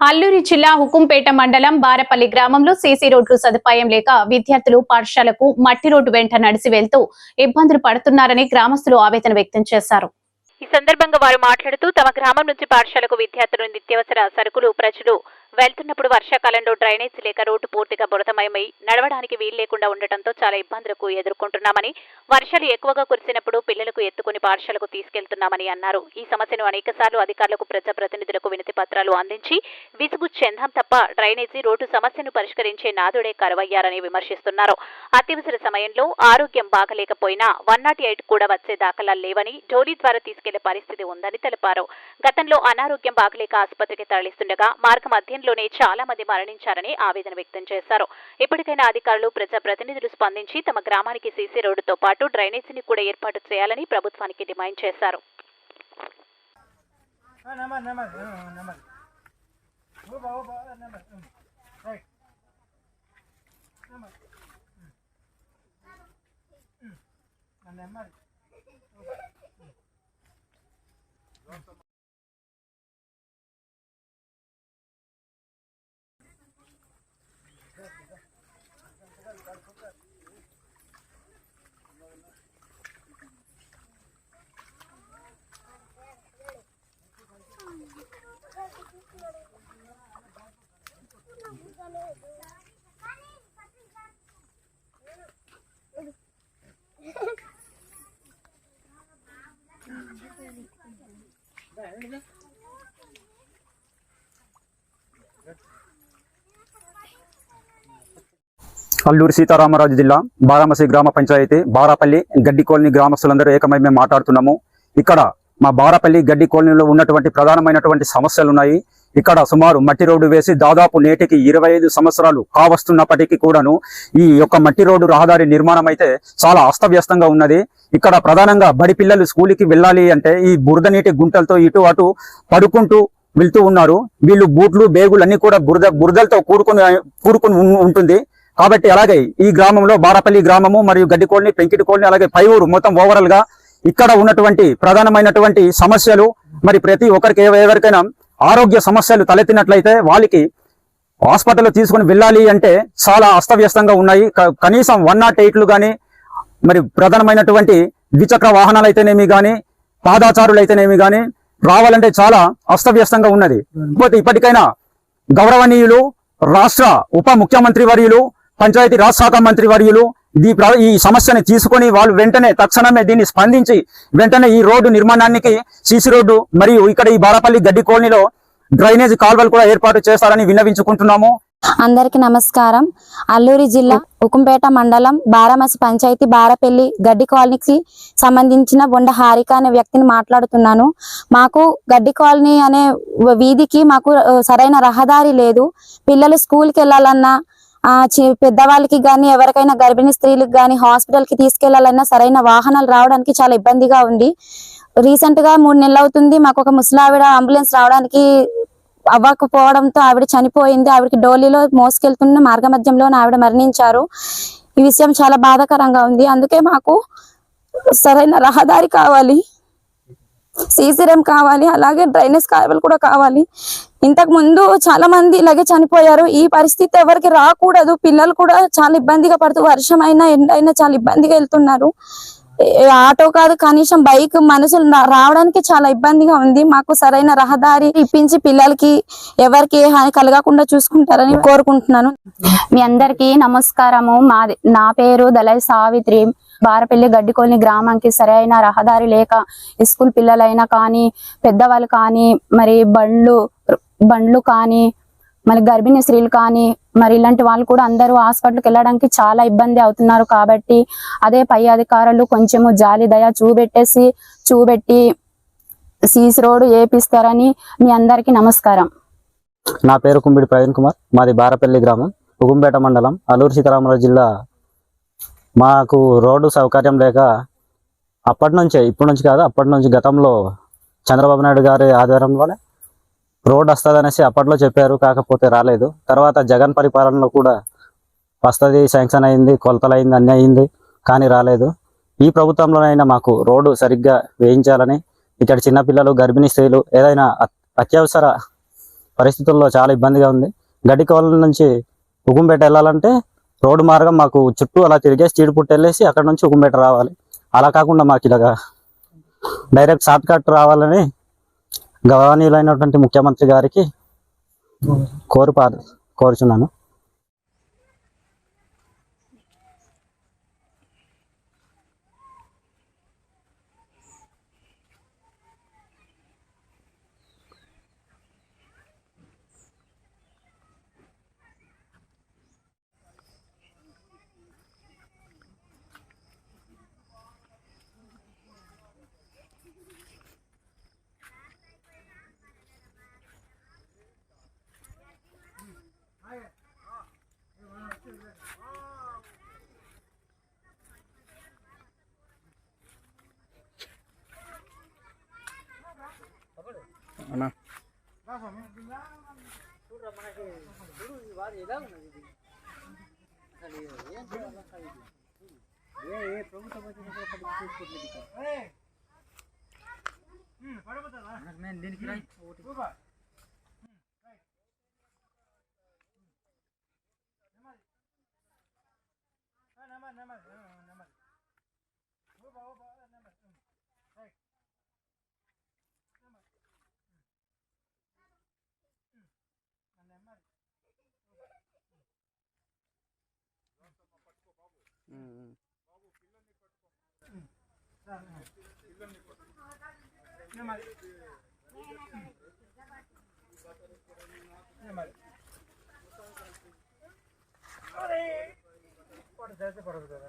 అల్లూరి జిల్లా హుకుంపేట మండలం బారపల్లి గ్రామంలో సీసీ రోడ్లు సదుపాయం లేక విద్యార్థులు పాఠశాలకు మట్టి రోడ్డు వెంట నడిచి వెళ్తూ ఇబ్బందులు పడుతున్నారని గ్రామస్తులు ఆవేదన వ్యక్తం చేశారు. ఈ సందర్భంగా వారు మాట్లాడుతూ తమ గ్రామం నుంచి పాఠశాలకు విద్యార్థులు నిత్యావసర సరుకులు ప్రజలు వెళ్తున్నప్పుడు వర్షాకాలంలో డ్రైనేజ్ లేక రోడ్డు పూర్తిగా బురదమయమై నడవడానికి వీలు లేకుండా ఉండటంతో చాలా ఇబ్బందులకు ఎదుర్కొంటున్నామని వర్షాలు ఎక్కువగా కురిసినప్పుడు పిల్లలకు ఎత్తుకుని పాఠశాలకు తీసుకెళ్తున్నామని అన్నారు. ఈ సమస్యను అనేకసార్లు అధికారులకు ప్రజాప్రతినిధులకు వినతి పత్రాలు అందించి విసుగు చెందాం తప్ప డ్రైనేజీ రోడ్డు సమస్యను పరిష్కరించే నాదుడే కరువయ్యారని విమర్శిస్తున్నారు. అత్యవసర సమయంలో ఆరోగ్యం బాగలేకపోయినా వన్ నాట్ ఎయిట్ కూడా వచ్చే దాఖలాలు లేవని జోలీ ద్వారా తీసుకెళ్ళే పరిస్థితి ఉందని తెలిపారు. గతంలో అనారోగ్యం బాగలేక ఆసుపత్రికి తరలిస్తుండగా మార్గ మధ్యంలో మధ్యంలోనే చాలా మంది మరణించారని ఆవేదన వ్యక్తం చేశారు. ఇప్పటికైనా అధికారులు ప్రజాప్రతినిధులు స్పందించి తమ గ్రామానికి సీసీ రోడ్డుతో పాటు డ్రైనేజీని కూడా ఏర్పాటు చేయాలని ప్రభుత్వానికి డిమాండ్ చేశారు. నెమ్మది అల్లూరు సీతారామరాజు జిల్లా బారామసి గ్రామ పంచాయతీ బారాపల్లి గడ్డి కాలనీ గ్రామస్తులందరూ ఏకమై మేము మాట్లాడుతున్నాము. ఇక్కడ మా బారాపల్లి గడ్డి కాలనీలో ఉన్నటువంటి ప్రధానమైనటువంటి సమస్యలు ఉన్నాయి ఇక్కడ సుమారు మట్టి రోడ్డు వేసి దాదాపు నేటికి ఇరవై ఐదు సంవత్సరాలు కావస్తున్నప్పటికీ కూడాను ఈ యొక్క మట్టి రోడ్డు రహదారి నిర్మాణం అయితే చాలా అస్తవ్యస్తంగా ఉన్నది. ఇక్కడ ప్రధానంగా బడి పిల్లలు స్కూల్కి వెళ్ళాలి అంటే ఈ బురద నీటి గుంటలతో ఇటు అటు పడుకుంటూ వెళ్తూ ఉన్నారు. వీళ్ళు బూట్లు బేగులు అన్ని కూడా బురద బురదలతో కూడుకుని కూడుకుని ఉంటుంది. కాబట్టి అలాగే ఈ గ్రామంలో బారపల్లి గ్రామము మరియు గడ్డి కోళ్ళని పెంకిటి కోళ్ళని అలాగే పైఊరు మొత్తం ఓవరాల్గా ఇక్కడ ఉన్నటువంటి ప్రధానమైనటువంటి సమస్యలు. మరి ప్రతి ఒక్కరికి ఎవ- ఎవరికైనా ఆరోగ్య సమస్యలు తలెత్తినట్లయితే వాళ్ళకి హాస్పిటల్ తీసుకుని వెళ్ళాలి అంటే చాలా అస్తవ్యస్తంగా ఉన్నాయి. కనీసం వన్ నాట్ ఎయిట్లు కానీ మరి ప్రధానమైనటువంటి ద్విచక్ర వాహనాలు అయితేనేమి కానీ పాదాచారులు అయితేనేమి కానీ రావాలంటే చాలా అస్తవ్యస్తంగా ఉన్నది. ఇప్పటికైనా గౌరవనీయులు రాష్ట్ర ఉప ముఖ్యమంత్రి వర్యులు పంచాయతీ రాజ్ శాఖ మంత్రి వర్యులు ఈ ఈ సమస్యని తీసుకొని వాళ్ళు వెంటనే తక్షణమే దీన్ని స్పందించి వెంటనే ఈ రోడ్డు నిర్మాణానికి సీసీ రోడ్డు మరియు ఇక్కడ ఈ బారపల్లి గడ్డి కాలనీలో డ్రైనేజ్ కాల్వలు కూడా ఏర్పాటు చేస్తారని విన్నవించుకుంటున్నాము. అందరికి నమస్కారం. అల్లూరి జిల్లా ఉకుంపేట మండలం బారామసి పంచాయతీ బారపల్లి గడ్డి కాలనీకి సంబంధించిన బొండ హారిక అనే వ్యక్తిని మాట్లాడుతున్నాను. మాకు గడ్డి కాలనీ అనే వీధికి మాకు సరైన రహదారి లేదు. పిల్లలు స్కూల్కి వెళ్ళాలన్నా ఆ చి- పెద్దవాళ్ళకి కానీ ఎవరికైనా గర్భిణీ స్త్రీలకు కానీ హాస్పిటల్కి తీసుకెళ్ళాలన్నా సరైన వాహనాలు రావడానికి చాలా ఇబ్బందిగా ఉంది. రీసెంట్గా మూడు నెలలు అవుతుంది మాకు ఒక ముసలావిడ అంబులెన్స్ రావడానికి అవ్వకపోవడంతో ఆవిడ చనిపోయింది. ఆవిడకి డోలీలో మోసుకెళ్తున్న మార్గ మధ్యంలో ఆవిడ మరణించారు. ఈ విషయం చాలా బాధాకరంగా ఉంది. అందుకే మాకు సరైన రహదారి కావాలి. సీసీరం కావాలి అలాగే డ్రైనేజ్ కాలువలు కూడా కావాలి. ఇంతకు ముందు చాలా మంది ఇలాగే చనిపోయారు. ఈ పరిస్థితి ఎవరికి రాకూడదు. పిల్లలు కూడా చాలా ఇబ్బందిగా పడుతూ వర్షం అయినా ఎండ అయినా చాలా ఇబ్బందిగా వెళ్తున్నారు. ఆటో కాదు కనీసం బైక్ మనుషులు రావడానికి చాలా ఇబ్బందిగా ఉంది. మాకు సరైన రహదారి ఇప్పించి పిల్లలకి ఎవరికి ఏ హాని కలగకుండా చూసుకుంటారని కోరుకుంటున్నాను. మీ అందరికీ నమస్కారము. మాది నా పేరు దళై సావిత్రి. బారపల్లి గడ్డికోల్ని గ్రామానికి సరైన రహదారి లేక స్కూల్ పిల్లలైనా కానీ పెద్దవాళ్ళు కానీ మరి బండ్లు బండ్లు కానీ మరి గర్భిణీ స్త్రీలు కానీ మరి ఇలాంటి వాళ్ళు కూడా అందరూ హాస్పిటల్కి వెళ్ళడానికి చాలా ఇబ్బంది అవుతున్నారు కాబట్టి అదే పై అధికారులు కొంచెము జాలి దయ చూపెట్టేసి చూపెట్టి సీసీ రోడ్డు ఏపిస్తారని మీ అందరికీ నమస్కారం. నా పేరు కుంబిడి ప్రవీణ్ కుమార్ మాది బారపల్లి గ్రామం ఉగుంపేట మండలం అల్లూరు సీతారామరాజు జిల్లా మాకు రోడ్డు సౌకర్యం లేక అప్పటి నుంచే ఇప్పటి నుంచి కాదు అప్పటి నుంచి గతంలో చంద్రబాబు నాయుడు గారి ఆధ్వర్యంలోనే రోడ్డు వస్తుందనేసి అప్పట్లో చెప్పారు కాకపోతే రాలేదు. తర్వాత జగన్ పరిపాలనలో కూడా వస్తుంది శాంక్షన్ అయింది కొలతలు అయింది అన్నీ అయింది కానీ రాలేదు. ఈ ప్రభుత్వంలోనైనా మాకు రోడ్డు సరిగ్గా వేయించాలని ఇక్కడ చిన్నపిల్లలు గర్భిణీ స్త్రీలు ఏదైనా అత్యవసర పరిస్థితుల్లో చాలా ఇబ్బందిగా ఉంది. గడ్డి కాలనీ నుంచి ఉగుంపేట వెళ్ళాలంటే రోడ్డు మార్గం మాకు చుట్టూ అలా తిరిగే స్టీడ్ పుట్టి వెళ్ళేసి అక్కడ నుంచి ఉగుంపేట రావాలి. అలా కాకుండా మాకు ఇలాగా డైరెక్ట్ షార్ట్ కట్ రావాలని గౌరవనీయులైనటువంటి ముఖ్యమంత్రి గారికి కోరు కోరుచున్నాను. నెమ్మది నెమ్మది నెమ్మది బాబా బాబా నెమ్మది రైట్ నెమ్మది నెమ్మది పడదు నెమ్మది అరే పడు పడదు కదా